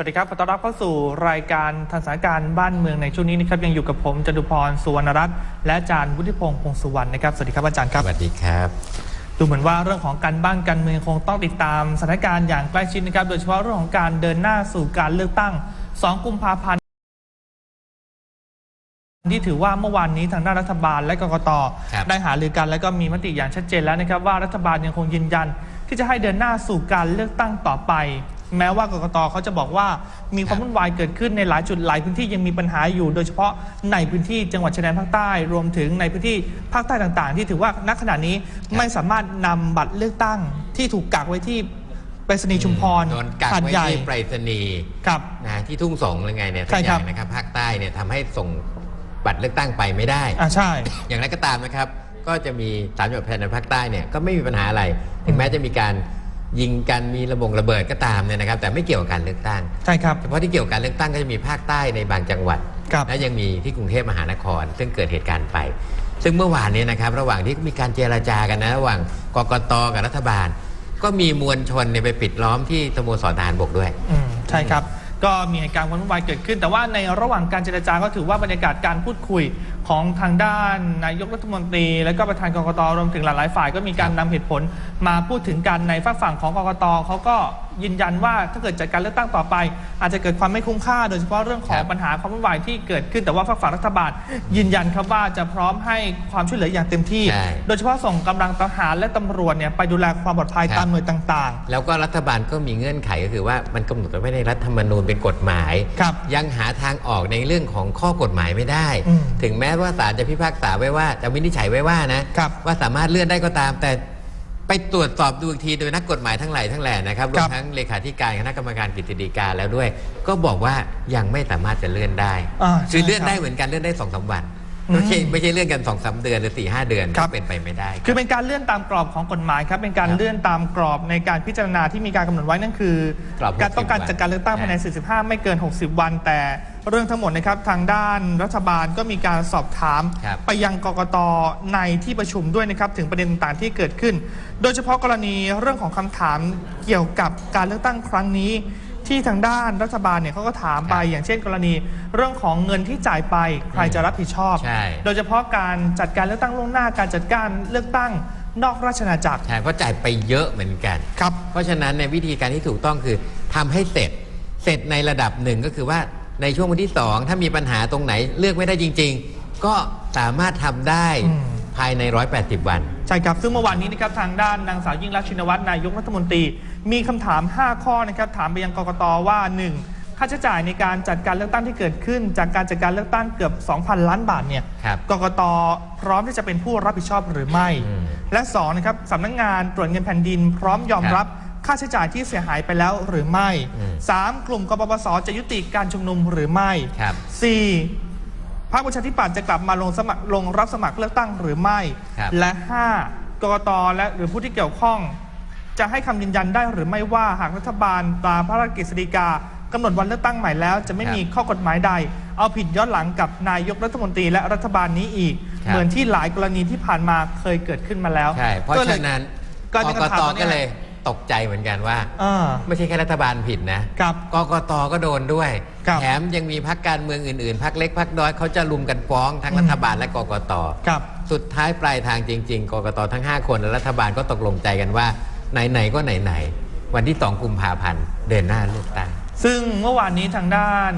วัสดีครับ ขอต้อนรับเข้าสู่รายการทันสถานการณ์บ้านเมืองในช่วงนี้นะครับ ยังอยู่กับผมจตุพรสุวรรณรัตน์และอาจารย์วุฒิพงษ์พงษ์สุวรรณนะครับ สวัสดีครับอาจารย์ครับ สวัสดีครับ ดูเหมือนว่าเรื่องของการบ้านการเมืองคงต้องติดตามสถานการณ์อย่างใกล้ชิดนะครับ โดยเฉพาะเรื่องของการเดินหน้าสู่การเลือกตั้ง 2 กุมภาพันธ์ที่ถือว่าเมื่อวานนี้ทางด้านรัฐบาลและกกตครับได้หารือกัน และก็มีมติอย่างชัดเจนแล้วนะครับว่ารัฐบาลยังคงยืนยัน ที่จะให้เดินหน้าสู่การเลือกตั้งต่อไป แม้ว่ากกตเขาจะบอกว่ามีความวุ่นวายเกิดขึ้นในหลายจุดหลายพื้นที่ยังมีปัญหาอยู่ โดยเฉพาะในพื้นที่จังหวัดชายแดนภาคใต้ รวมถึงในพื้นที่ภาคใต้ต่างๆ ที่ถือว่าณขณะนี้ไม่สามารถนำบัตรเลือกตั้งที่ถูกกักไว้ที่ไปรษณีย์ชุมพรโดนกักหาดไว้ใหญ่ที่ไปรษณีย์ครับ นะที่ทุ่งสงหรือไงเนี่ยใช่ทุกอครัย่าบงนะครับภาคใต้เนี่ยทำให้ส่งบัตรเลือกตั้งไปไม่ได้ อ่าใช่ อย่างไรก็ตามนะครับ ก็จะมีสามจังหวัดภายในภาคใต้เนี่ยก็ไม่มีปัญหาอะไร ถึงแม้จะมีการ ยิงกันมีระบงระเบิดก็ตามเนี่ยนะครับ แต่ไม่เกี่ยวกับการเลือกตั้งใช่ครับ เฉพาะที่เกี่ยวกับการเลือกตั้งก็จะมีภาคใต้ในบางจังหวัด ครับและยังมีที่กรุงเทพมหานคร ซึ่งเกิดเหตุการณ์ไป ซึ่งเมื่อวานนี้นะครับ ระหว่างที่มีการเจรจากันนะระหว่างกกตกับรัฐบาล ก็มีมวลชนเนี่ยไปปิดล้อมที่สโมสรทหารบกด้วย อืมใช่ครับ ก็มีเหตุการณ์วุ่นวายเกิดขึ้น แต่ว่าในระหว่างการเจรจาก็ถือว่าบรรยากาศการพูดคุย ของทางด้านนายกรัฐมนตรี และก็ประธานกกตรวมถึงหลายๆฝ่ายก็มีการนำเหตุผล มาพูดถึงกันในฝากฝั่งของกกตเขาก็ยืนยันว่าถ้าเกิดจัดการเลือกตั้งต่อไป อาจจะเกิดความไม่คุ้มค่า โดยเฉพาะเรื่องของครับปัญหาความวุ่นวายที่เกิดขึ้นแต่ว่าฝากฝั่งรัฐบาล ยืนยันครับว่าจะพร้อมให้ความช่วยเหลืออย่างเต็มที่ใช่โดยเฉพาะส่งกำลังทหารและตำรวจเนี่ยไปดูแลความปลอดภัยครับตามหน่วยต่างๆ แล้วก็รัฐบาลก็มีเงื่อนไขก็คือว่ามันกำหนดไว้ในรัฐธรรมนูญเป็นกฎหมายครับยังหาทางออกในเรื่องของข้อกฎหมายไม่ได้อืมถึงแม้ว่าศาลจะพิพากษาไว้ว่าจะวินิจฉัยไว้ว่านะครับว่าสามารถเลื่อนได้ก็ตาม แต่ไปตรวจสอบดูอีกทีโดยนักกฎหมายทั้งหลายทั้งแหล่นะครับรวครัมบทั้งเลขาธิการคณะกรรมการกฤษฎีกาแล้วด้วย ก็บอกว่ายังไม่สามารถจะเลื่อนได้อ่าคือใช่เลื่อนครับได้เหมือนกันเลื่อนได้สองสามวันอืมไม่ใช่ไม่ใช่เลื่อนกันสองสามเดือนหรือสี่ห้าเดือนครัก็บเป็นไปไม่ได้รับคือเป็นการเลื่อนตามกรอบของกฎหมายครับ เป็นการครับเลื่อนตามกรอบในการพิจารณาที่มีการกำหนดไว้นั่นคือกรอบการต้องการ60จัดการเลือกตั้งวันภายใน 45 ไม่เกิน 60 วันแต่ เรื่องทั้งหมดนะครับทางด้านรัฐบาลก็มีการสอบถาม ครับ ไปยังกกตในที่ประชุมด้วยนะครับถึงประเด็นต่างๆที่เกิดขึ้น โดยเฉพาะกรณีเรื่องของคำถามเกี่ยวกับการเลือกตั้งครั้งนี้ ที่ทางด้านรัฐบาลเนี่ยเขาก็ถามไปครับอย่างเช่น กรณีเรื่องของเงินที่จ่ายไปใครจะรับผิดชอบ ใช่ โดยเฉพาะการจัดการเลือกตั้งล่วงหน้าการจัดการเลือกตั้งนอกราชอาณาจักรใช่เพราะจ่ายไปเยอะเหมือนกัน ครับ เพราะฉะนั้นในยวิธีการที่ถูกต้องคือทำให้เสร็จ เสร็จในระดับหนึ่งก็คือว่า ในช่วงวันที่ 2 ถ้ามีปัญหาตรงไหนเลือกไม่ได้จริง ๆ ก็สามารถทำได้อืมภายใน 180 วัน ใช่ครับ ซึ่งเมื่อวานนี้นะครับทางด้านนางสาวยิ่งรักษณ์ชินวัตรนายกรัฐมนตรี มีคำถาม 5 ข้อนะครับถามไปยังกกตว่า 1. ค่าใช้จ่ายในการจัดการเลือกตั้งที่เกิดขึ้น จากการจัดการเลือกตั้งเกือบ 2,000 ล้านบาทเนี่ยครับ กกตพร้อมที่จะเป็นผู้รับผิดชอบหรือไม่ อืมและ2นะครับสำนักงานตรวจเงินแผ่นดิน พร้อมยอมครับ รับ ค่าใช้จ่ายที่เสียหายไปแล้วหรือไม่อืม 3. กลุ่มกปปสจะยุติการชุมนุมหรือไม่ ครับ 4. พรรคประชาธิปัตย์จะกลับมาลงสมัครลงรับสมัครเลือกตั้งหรือไม่ ครับ และ 5. กกตและหรือผู้ที่เกี่ยวข้อง จะให้คำยืนยันได้หรือไม่ว่าหากรัฐบาลตามพระราชกฤษฎีกากำหนดวันเลือกตั้งใหม่แล้ว จะไม่ครับมีข้อกฎหมายใด เอาผิดย้อนหลังกับนายกรัฐมนตรีและรัฐบาลนี้อีก ครับ เหมือนที่หลายกรณีที่ผ่านมาเคยเกิดขึ้นมาแล้วใช่ เพราะก็ลยฉะนั้นกลายเป็นกคำถามตว่าเนี่ยก็เลย ตกใจเหมือนกันว่า อ่า ไม่ใช่แค่รัฐบาลผิดนะครับกกตก็โดนด้วย ครับแถมยังมีพักการเมืองอื่นๆพักเล็กพักน้อยเขาจะลุมกันฟ้องทั้งอืม รัฐบาลและกกต ครับสุดท้ายปลายทางจริง ๆ กกตทั้ง 5 คนและรัฐบาลก็ตกลงใจกันว่า ไหน ๆ ก็ไหน ๆ วันที่ 2 กุมภาพันธ์เดินหน้าเลือกตั้ง ซึ่งเมื่อวานนี้ทางด้าน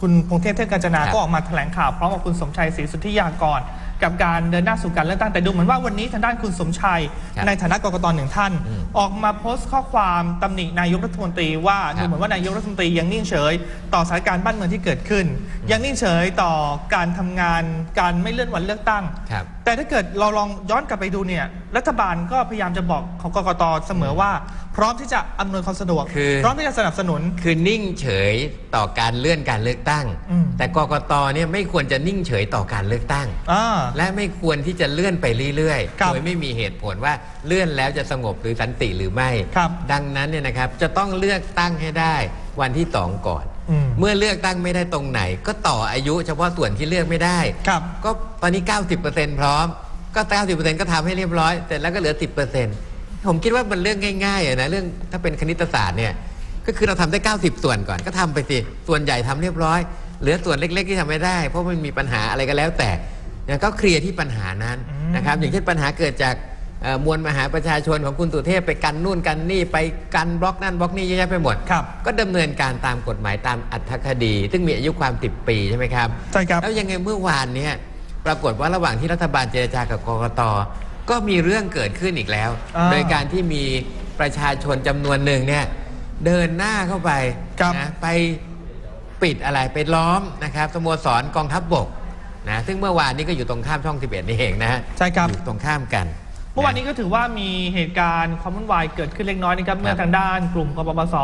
คุณพงเทพเทพกาญจนา ครับก็ออกมาแถลงข่าวพร้อมกับคุณสมชัยศรีสุทธิยากร กับการเดินหน้าสู่การเลือกตั้งแต่ดูเหมือนว่าวันนี้ทางด้านคุณสมชัยครับในฐานะกกตหนึ่งท่านอืมออกมาโพสต์ข้อความตำหนินายกรัฐมนตรีว่าครับดูเหมือนว่านายกรัฐมนตรียังนิ่งเฉย ต่อสถานการณ์บ้านเมืองที่เกิดขึ้น ยังนิ่งเฉยต่อการทำงานการไม่เลื่อนวันเลือกตั้งครับแต่ถ้าเกิดเราลองย้อนกลับไปดูเนี่ยรัฐบาลก็พยายามจะบอกของกกตเสมอว่า พร้อมที่จะอำนวยความสะดวก คือ พร้อมที่จะสนับสนุน คือนิ่งเฉยต่อการเลื่อนการเลือกตั้ง อืม แต่กกตเนี่ยไม่ควรจะนิ่งเฉยต่อการเลือกตั้ง อ่า และไม่ควรที่จะเลื่อนไปเรื่อยครัๆบโดยไม่มีเหตุผลว่าเลื่อนแล้วจะสงบหรือสันติหรือไม่ ครับดังนั้นเนี่ยนะครับจะต้องเลือกตั้งให้ได้วันที่สองก่อน อืม เมื่อเลือกตั้งไม่ได้ตรงไหน ก็ต่ออายุเฉพาะส่วนที่เลือกไม่ได้ ครับ ก็ตอนนี้ 90%พร้อม ก็ 90%ก็ทำให้เรียบร้อย เสร็จแล้วก็เหลือ 10%ผมคิดว่ามันเรื่องง่ายๆอะนะเรื่องถ้าเป็นคณิตศาสตร์เนี่ย ก็คือเราทำได้ 90 ส่วนก่อนก็ทำไปสิ ส่วนใหญ่ทำเรียบร้อย เหลือส่วนเล็ก ๆ ที่ทำไม่ได้ เพราะมันมีปัญหาอะไรก็แล้วแต่เนี่ยก็เคลียร์ที่ปัญหานั้นอืมนะครับ อย่างเช่นปัญหาเกิดจากเอ่อ มวลมหาประชาชนของคุณสุเทพไปกันนู่นกันนี่ไปกันบล็อกนั่นบล็อกนี่เยอะแยะไปหมด ครับ ก็ดำเนินการตามกฎหมายตามอัตคดี ซึ่งมีอายุความ 10 ปีใช่ไหมครับ ใช่ครับ แล้วยังไงเมื่อวานเนี่ยปรากฏว่าระหว่างที่รัฐบาลเจรจากับกกตก็มีเรื่องเกิดขึ้นอีกแล้ว อ่าโดยการที่มีประชาชนจำนวนหนึ่งเนี่ยเดินหน้าเข้าไปครับ นะไปปิดอะไรไปล้อมนะครับสโมสรกองทัพบบกนะซึ่งเมื่อวานนี้ก็อยู่ตรงข้ามช่อง 11 นี่เองนะฮะ ใช่ครับ อยู่ตรงข้ามกัน เมื่อวานนี้ก็ถือว่ามีเหตุการณ์ความวุ่นวายเกิดขึ้นเล็กน้อยนะครับเมื่อทางด้านกลุ่มกปปส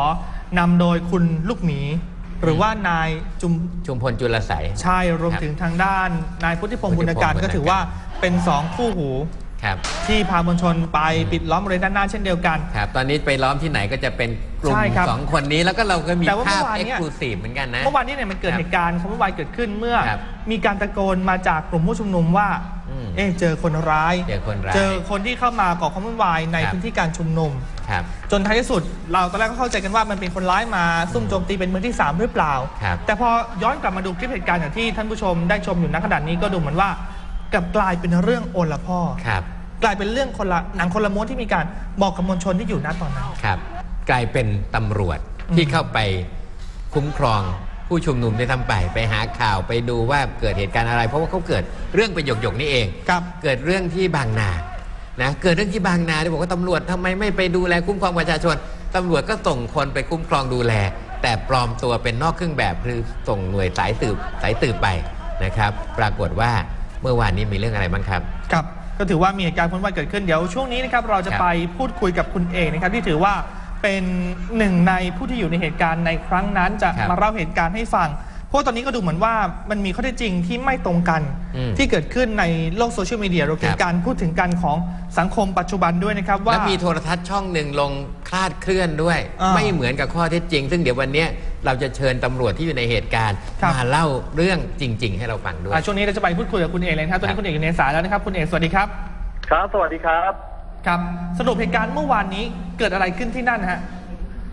นำโดยคุณลูกหมี หรือว่านายจุมชุมพลจุลไสยชายรวมถึงทางด้านนายพุทธิพงศ์บุญการพุทธิพงศ์ ก็ถือว่าเป็นสองคู่หู ครับ ที่พามวลชนไปปิดล้อมบริเวณด้านหน้าเช่นเดียวกัน ครับ ตอนนี้ไปล้อมที่ไหนก็จะเป็นกลุ่มใช่ครับสองคนนี้แล้วก็เราก็มีแต่ว่าภาพเมื่อวานเอ็กเนี่ย ซ์คลูซีฟเหมือนกันนะ เมื่อวานนี้เนี่ยมันเกิดครับเหตุการณ์ความวุ่นวายเกิดขึ้นเมื่อ ครับมีการตะโกนมาจากกลุ่มผู้ชุมนุมว่าอืม เอ๊ะเจอคนร้าย เจอคนร้าย เจอคนที่เข้ามาก่อความวุ่นวายในครับพื้นที่การชุมนุมครับจนท้ายที่สุดเราตอนแรกก็เข้าใจกันว่ามันเป็นคนร้ายมาซุ่มโจมตีเป็นมือที่ 3 หรือเปล่าครับแต่พอย้อนกลับมาดูคลิปเหตุการณ์อย่างที่ท่านผู้ชมได้ชมอยู่ณขณะนี้ก็ดูเหมือนว่ากลับกลายเป็นเรื่องโอละพ่อครับกลายเป็นเรื่องคนละหนังคนละม้วนที่มีการบอกกับมวลชนที่อยู่ณตอนนั้นครับ กลายเป็นตำรวจที่อืมเข้าไปคุ้มครอง ผู้ชุมนุมได้ทำไปไปหาข่าวไปดูว่าเกิดเหตุการณ์อะไร เพราะว่าเขาเกิดเรื่องไปหยกๆนี่เองครับเกิดเรื่องที่บางนานะเกิดเรื่องที่บางนาที่บอกว่าตำรวจทำไมไม่ไปดูแลคุ้มครองประชาชนตำรวจก็ส่งคนไปคุ้มครองดูแล แต่ปลอมตัวเป็นนอกเครื่องแบบคือส่งหน่วยสายสืบสายสืบไปนะครับ ปรากฏว่าเมื่อวานนี้มีเรื่องอะไรบ้างครับครับ ก็ถือว่ามีเหตุการณ์พ้นวันเกิดขึ้นเดี๋ยวช่วงนี้นะครับเราจะครับไปพูดคุยกับคุณเอกนะครับที่ถือว่า เป็นหนึ่งในผู้ที่อยู่ในเหตุการณ์ในครั้งนั้นจะครับมาเล่าเหตุการณ์ให้ฟัง เพราะว่าตอนนี้ก็ดูเหมือนว่ามันมีข้อเท็จจริงที่ไม่ตรงกันอืมที่เกิดขึ้นในโลกโซเชียลมีเดียรวมถึคงรับ การพูดถึงกันของสังคมปัจจุบันด้วยนะครับว่า แล้วมีโทรทัศน์ช่องหนึ่งลงคลาดเคลื่อนด้วย อ่าไม่เหมือนกับข้อเท็จจริง ซึ่งเดี๋ยววันเนี้ยเราจะเชิญตำรวจที่อยู่ในเหตุการณ์ ครับ มาเล่าเรื่องจริง ๆ ให้เราฟังด้วย อะช่วงนี้เราจะไปพูดคุยกับคุณเอกเลยนะครับตอนครันี้บคุณเอกอยู่ในสายแล้วนะครับคุณเอกสวัสดีครับ ครับ สวัสดีครับ ครับสรุปเหตุการณ์เมื่อวานนี้เกิดอะไรขึ้นที่นั่นฮะ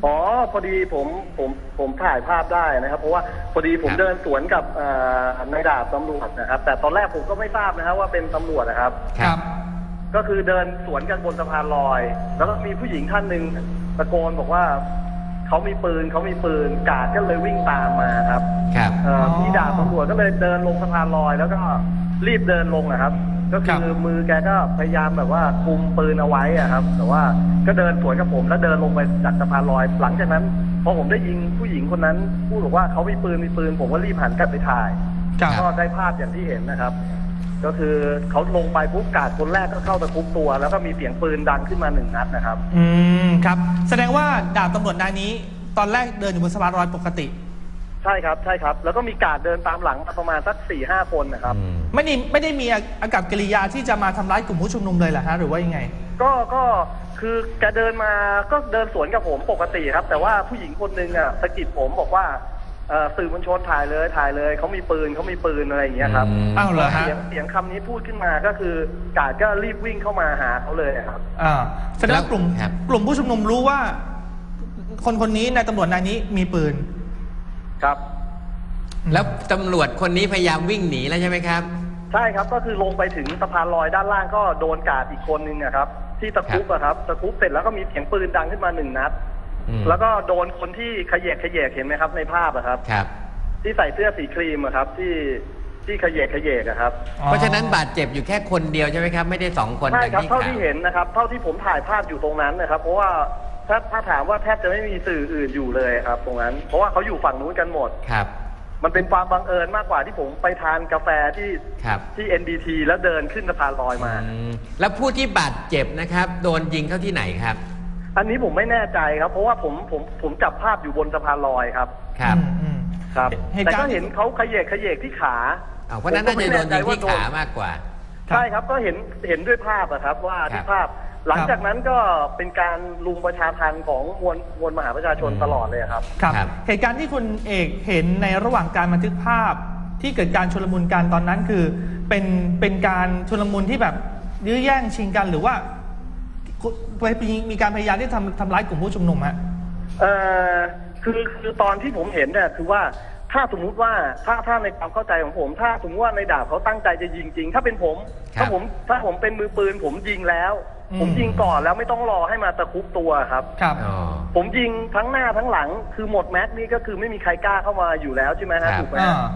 อ๋อพอดีผมผมผมถ่ายภาพได้นะครับ เพราะว่าพอดีผมครับ เดินสวนกับเอ่อนายดาบตำรวจนะครับ แต่ตอนแรกผมก็ไม่ทราบนะครับว่าเป็นตำรวจนะครับก็คือเดินสวนกันบนสะพานลอย แล้วก็มีผู้หญิงท่านหนึ่งตะโกนบอกว่าเขามีปืนเขามีปืนกาดก็เลยวิ่งตามมาครับครับ เอ่ออ๋อพี่ดาบตำรวจก็เลยเดินลงสะพานลอย แล้วก็รีบเดินลงนะครับ ก็ครับคือมือแกก็พยายามแบบว่าคุมปืนเอาไว้อะครับ แต่ว่าก็เดินสวนกับผมแล้วเดินลงไปจากสะพานลอย หลังจากนั้นพอผมได้ยิงผู้หญิงคนนั้นพูดบอกว่าเขามีปืนมีปืน ผมก็รีบหันกลับไปถ่ายครับ ก็ได้ภาพอย่างที่เห็นนะครับ ก็คือเขาลงไปปุ๊บกาดคนแรกก็เข้าตะคุบตัว แล้วก็มีเสียงปืนดังขึ้นมาหนึ่งนัดนะครับ อืมครับ แสดงว่าดาบตำรวจนายนี้ ตอนแรกเดินอยู่บนสะพานลอยปกติ ใช่ครับใช่ครับ แล้วก็มีกาดเดินตามหลังมาประมาณสักสี่ห้าคนนะครับ อืม ไม่ได้ไม่ได้มีอากับกิริยาที่จะมาทำร้ายกลุ่มผู้ชุมนุมเลยเหรอฮะหรือว่ายังไง ก็ก็คือแกเดินมาก็เดินสวนกับผมปกติครับ แต่ว่าผู้หญิงคนหนึ่งอะสะกิดผมบอกว่าเอ่อสื่อมวลชนถ่ายเลยถ่ายเลยเขามีปืนเขามีปืนอะไรอย่างเงี้ยครับอืม อ้าวเหรอฮะ เสียงเสียงคำนี้พูดขึ้นมาก็คือกาดก็รีบวิ่งเข้ามาหาเขาเลยครับ อ่าแสดงว่ากลุ่มครับ กลุ่มผู้ชุมนุมรู้ว่า คนคนนี้นายตำรวจนายนี้มีปืน ครับ แล้วตำรวจคนนี้พยายามวิ่งหนีแล้วใช่ไหมครับ ใช่ครับก็คือลงไปถึงสะพานลอยด้านล่างก็โดนกาดอีกคนนึงนะครับ ที่ตะคุบอะครับตะคุบเสร็จแล้วก็มีเสียงปืนดังขึ้นมาหนึ่งนัด อืม แล้วก็โดนคนที่ขยเยกขยเยกเห็นไหมครับ ในภาพอะครับ ครับ ที่ใส่เสื้อสีครีมอะครับ ที่ที่ขยเยกขยเยกอะครับเพราะฉะนั้นบาดเจ็บอยู่แค่คนเดียวใช่ไหมครับ ไม่ได้สองคนใช่ครับอย่งเท่าข่วที่เห็นนะครับ เท่าที่ผมถ่ายภาพอยู่ตรงนั้นนะครับ เพราะว่า ถ้าถ้าถามว่าแทบจะไม่มีสื่ออื่นอยู่เลยครับ ตรงนั้น เพราะว่าเขาอยู่ฝั่งนู้นกันหมด ครับ มันเป็นความบังเอิญมากกว่าที่ผมไปทานกาแฟที่ครับ ที่ NDT แล้วเดินขึ้นสะพานลอยมา อืมแล้วผู้ที่บาดเจ็บนะครับ โดนยิงเข้าที่ไหนครับ อันนี้ผมไม่แน่ใจครับ เพราะว่าผมผมผมจับภาพอยู่บนสะพานลอยครับ ครับ อืมอืม ครับ เหตุแต่การณ์ ก็เห็นเขาขยเยกขยเยกที่ขาเอาเพราะฉะนั้นน่าจะโดนยิงที่ขามากกว่า ครับ ใช่ครับก็เห็นเห็นด้วยภาพอะครับ ว่าครัที่บภาพ หลังจากนั้นก็เป็นการลุมประชาทันของมวลมวลมหาประชาชนอืมตลอดเลยครับ ครับ ครับ เหตุการณ์ที่คุณเอกเห็นในระหว่างการบันทึกภาพ ที่เกิดการชุลมุนกันตอนนั้นคือ เป็นเป็นการชุลมุนที่แบบยื้อแย่งชิงกันหรือว่ามีมีการพยายามที่ทำทำร้ายกลุ่มผู้ชุมนุมฮะ เอ่อคือคือตอนที่ผมเห็นเนี่ยคือว่าถ้าสมมุติว่าถ้าถ้าในความเข้าใจของผม ถ้าสมมติว่าในดาบเขาตั้งใจจะยิงจริง ถ้าเป็นผม ครับ ถ้าผมถ้าผมเป็นมือปืนผมยิงแล้วอืม ผมยิงก่อนแล้วไม่ต้องรอให้มาตะครุบตัวครับ ครับอ๋อ ผมยิงทั้งหน้าทั้งหลัง คือหมดแม็กซ์นี่ก็คือไม่มีใครกล้าเข้ามาอยู่แล้วใช่ไหมครัฮะบถูกไหมอ่าฮะ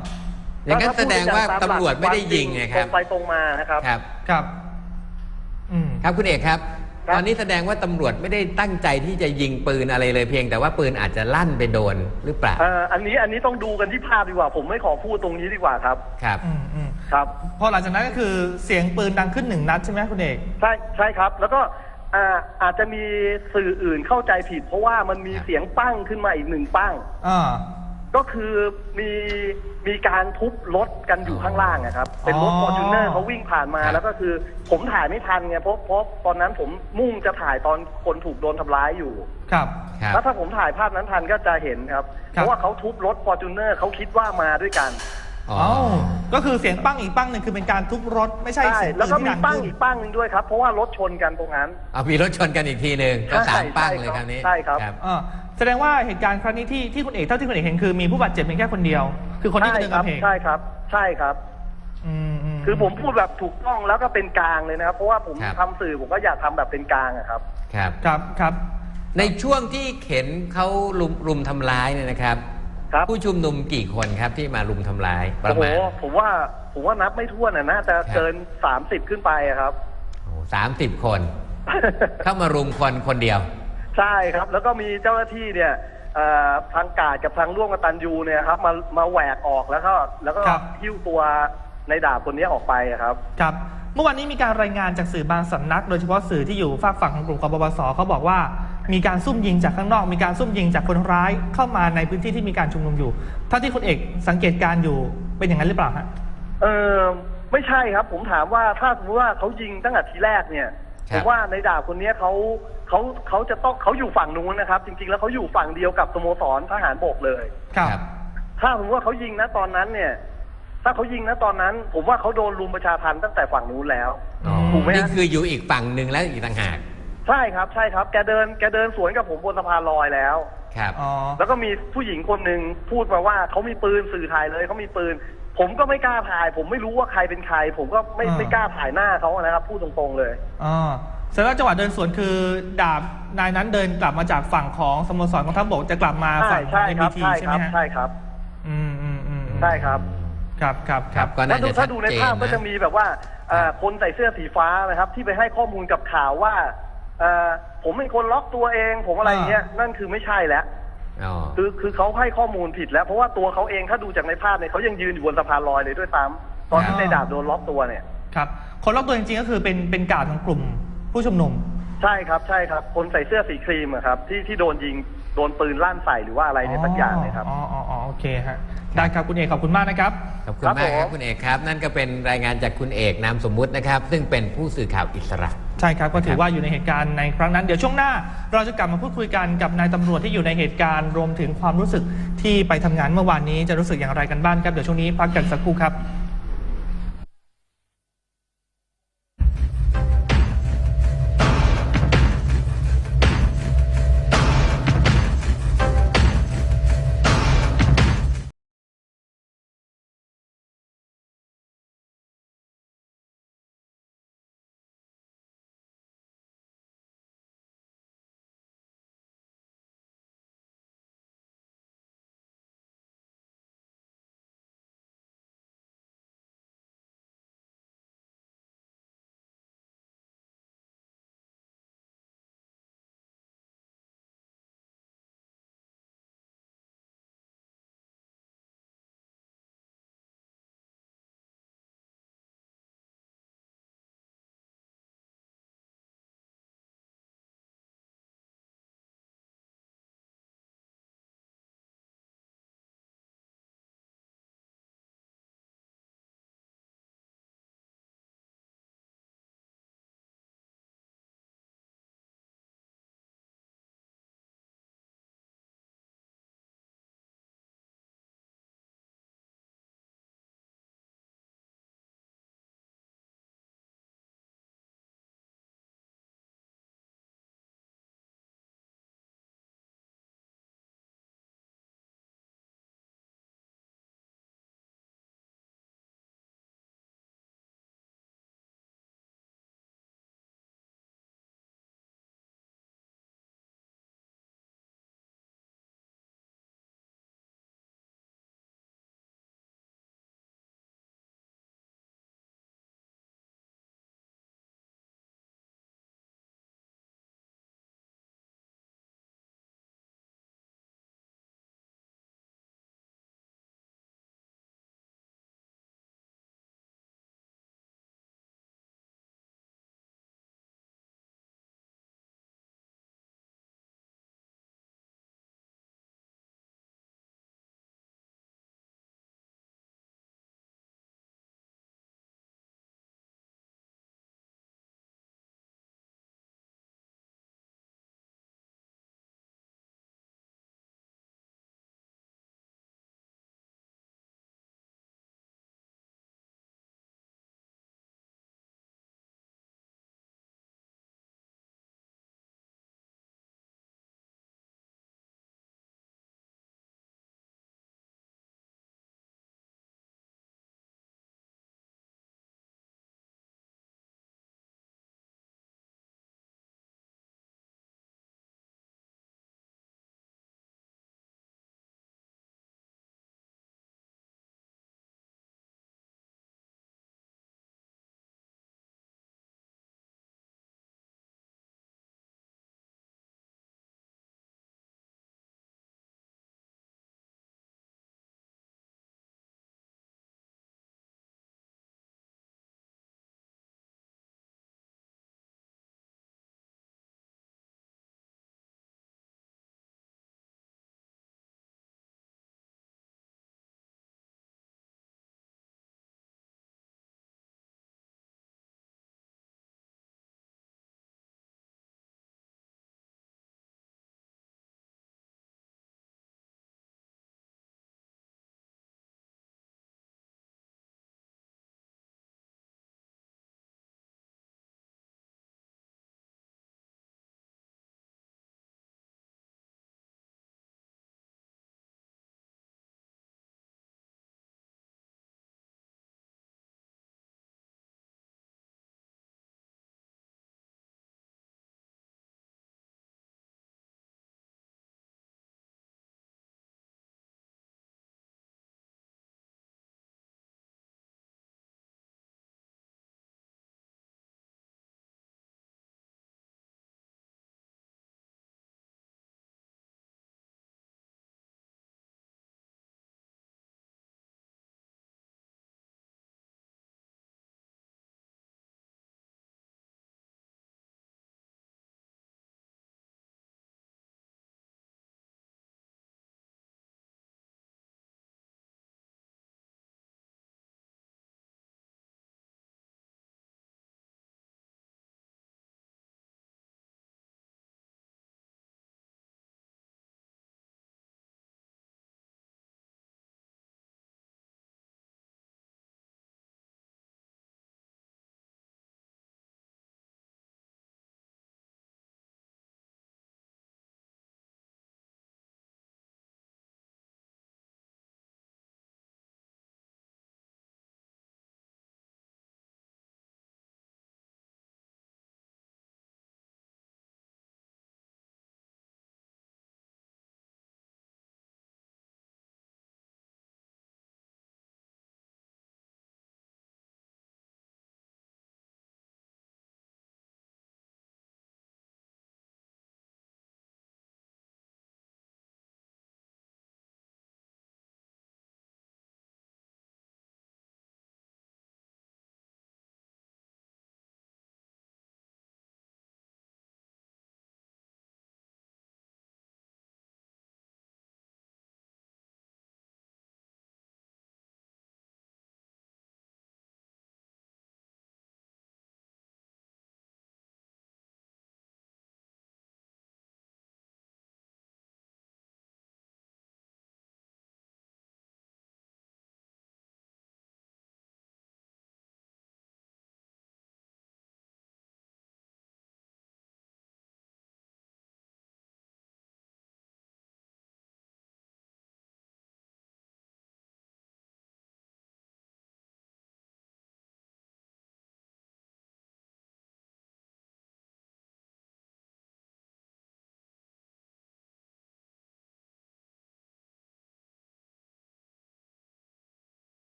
อย่างนั้นถ้แสดงว่าพูตำรวจไม่ได้ยิงไงคตรัรบงไปตรงมานะครับ ครับ ครับ อืม ครับคุณเอกครับครับ ตอนนี้แสดงว่าตำรวจไม่ได้ตั้งใจที่จะยิงปืนอะไรเลยเพียง แต่ว่าปืนอาจจะลั่นไปโดนหรือเปล่า เอ่ออันนี้อันนี้ต้องดูกันที่ภาพดีกว่า ผมไม่ขอพูดตรงนี้ดีกว่าครับ ครับ อืมอืมครับ พอหลังจากนั้นก็คือเสียงปืนดังขึ้นหนึ่งนัดใช่ไหมคุณเอกใช่ใช่ครับ แล้วก็อ่าอาจจะมีสื่ออื่นเข้าใจผิด เพราะว่ามันมีครับเสียงปั้งขึ้นมาอีกหนึ่งปั้ง อ่า ก็คือมีมีการทุบรถกันอยู่ข้างล่างนะครับ เป็นรถอ๋อฟอร์จูเนอร์เขาวิ่งผ่านมาครับแล้วก็คือผมถ่ายไม่ทันไงเพราะเพราะตอนนั้นผมมุ่งจะถ่ายตอนคนถูกโดนทำร้ายอยู่ ครับ ครับ แล้วถ้าผมถ่ายภาพนั้นทันก็จะเห็นครับครัเพบราะว่าเขาทุบรถฟอร์จูเนอร์เขาคิดว่ามาด้วยกัน อ๋ออ๋อ ก็คือเสียงปั้งอีกปั้งหนึ่งคือเป็นการทุบรถไม่ใช่ใช่เสียงแล้วปืนก็ที่มีดังปั้งขึ้น อีกปั้งหนึ่งด้วยครับ เพราะว่ารถชนกันตรงนั้น เอามีรถชนกันอีกทีหนึ่งก็ใช่สามปั้งใช่เลยครับคราวนี้ใช่ครับ อ่าแสดงว่าเหตุการณ์ครั้งนี้ที่ที่คุณเอกเท่าที่คุณเอกเห็นคือมีผู้บาดเจ็บเพียงแค่คนเดียว คือคนที่ใช่กระเดินคกรัระเพงใช่ครับ ใช่ครับ อืมมคือผมพูดแบบถูกต้องแล้วก็เป็นกลางเลยนะครับ เพราะว่าผมครับ ทำสื่อผมก็อยากทำแบบเป็นกลางอะครับ ครับ ครับครับ ในช่วงที่เข็นเขารุมรุมทำร้ายเนี่ยนะครับ ครับ ผู้ชุมนุมกี่คนครับที่มารุมทำร้ายประโอ้โหมาณผมว่าผมว่านับไม่ถ้วนอะน่าจะครับเกินสามสิบขึ้นไปอะครับ สามสิบคน เข้ามารุมคนคนเดียว ใช่ครับ แล้วก็มีเจ้าหน้าที่เนี่ยเอ่อทางกาดกับทางร่วมกตันยูเนี่ยครับมามาแหวกออกแล้วก็แล้วก็ครับ หิ้วตัวในดาบคนนี้ออกไปอะครับ ครับ เมื่อวานนี้มีการรายงานจากสื่อบางสำนัก โดยเฉพาะสื่อที่อยู่ฝากฝั่งของกลุ่มกบพศเขาบอกว่า มีการซุ่มยิงจากข้างนอก มีการซุ่มยิงจากคนร้ายเข้ามาในพื้นที่ที่มีการชุมนุมอยู่เท่าที่คุณเอกสังเกตการณ์อยู่เป็นอย่างนั้นหรือเปล่าฮะเออไม่ใช่ครับ ผมถามว่าถ้าสมมติว่าเขายิงตั้งแต่ทีแรกเนี่ยครัผบมว่าในดาบคนนี้เขาเขาเขาจะต้องเขาอยู่ฝั่งนู้นนะครับ จริง ๆ แล้วเขาอยู่ฝั่งเดียวกับสโมสรทหารบกเลยครับถ้าสมมติว่าเขายิงนะตอนนั้นเนี่ยถ้าเขายิงนะตอนนั้น ผมว่าเขาโดนรุมประชาทันตั้งแต่ฝั่งนู้นแล้วอ๋อถูกไหมฮะนี่คืออยู่อีกฝั่งหนึ่งแล้วอีกต่างหาก ใช่ครับใช่ครับแกเดินแกเดินสวนกับผมบนสะพานลอยแล้ว ครับ อ๋อแล้วก็มีผู้หญิงคนหนึ่งพูดมาว่าเขามีปืนสื่อถ่ายเลยเขามีปืน ผมก็ไม่กล้าถ่าย ผมไม่รู้ว่าใครเป็นใคร ผมก็ไม่อ่าไม่กล้าถ่ายหน้าเขานะครับพูดตรงๆเลย อ๋อแสดงว่าจังหวะเดินสวนคือดาบนายนั้นเดินกลับมาจากฝั่งของสโมสรกองทัพบกจะกลับมาใช่ฝั่งใช่ครับ MBT ใช่ใช่คไหมรับฮะใช่ครับอืมอืมอืมอืมใช่ครับครับครับคครัรับบก็น่าถ้าดูจะชัถ้าดดูในเจนภาพก็นะจะมีแบบว่าเอ่อครับคนใส่เสื้อสีฟ้านะครับ ที่ไปให้ข้อมูลกับข่าวว่า เอ่อผมเป็นคนล็อกตัวเอง ผมอะไรเงี้ยนั่นคือไม่ใช่แล้ว อ๋อคือคือเขาให้ข้อมูลผิดแล้ว เพราะว่าตัวเขาเองถ้าดูจากในภาพเนี่ยเขายังยืนอยู่บนสะพานลอยเลยด้วยซ้ำตอนที่อ่าในดาบโดนล็อกตัวเนี่ย ครับ คนรอบตัวจริงๆก็คือเป็นเป็นกาดของกลุ่มผู้ชุมนุม ใช่ครับใช่ครับ คนใส่เสื้อสีครีมอะครับ ที่ที่โดนยิงโดนปืนลั่นใส่หรือว่าอะไรเนี่ยสักอย่างเลยครับ อ๋ออ๋ออ๋อโอเคฮะ ได้ครับคุณเอกขอบคุณมากนะครับ ขอบคุณครับมากครับผม คุณเอกครับ นั่นก็เป็นรายงานจากคุณเอกนามสมมุตินะครับ ซึ่งเป็นผู้สื่อข่าวอิสระ ใช่ครับก็ถืครัอบว่าอยู่ในเหตุการณ์ในครั้งนั้น เดี๋ยวช่วงหน้าเราจะกลับมาพูดคุยกันกับนายตำรวจที่อยู่ในเหตุการณ์รวมถึงความรู้สึกที่ไปทำงานเมื่อวานนี้จะรู้สึกอย่างไรกันบ้างครับเดี๋ยวช่วงนี้พักกันสักครู่ครับ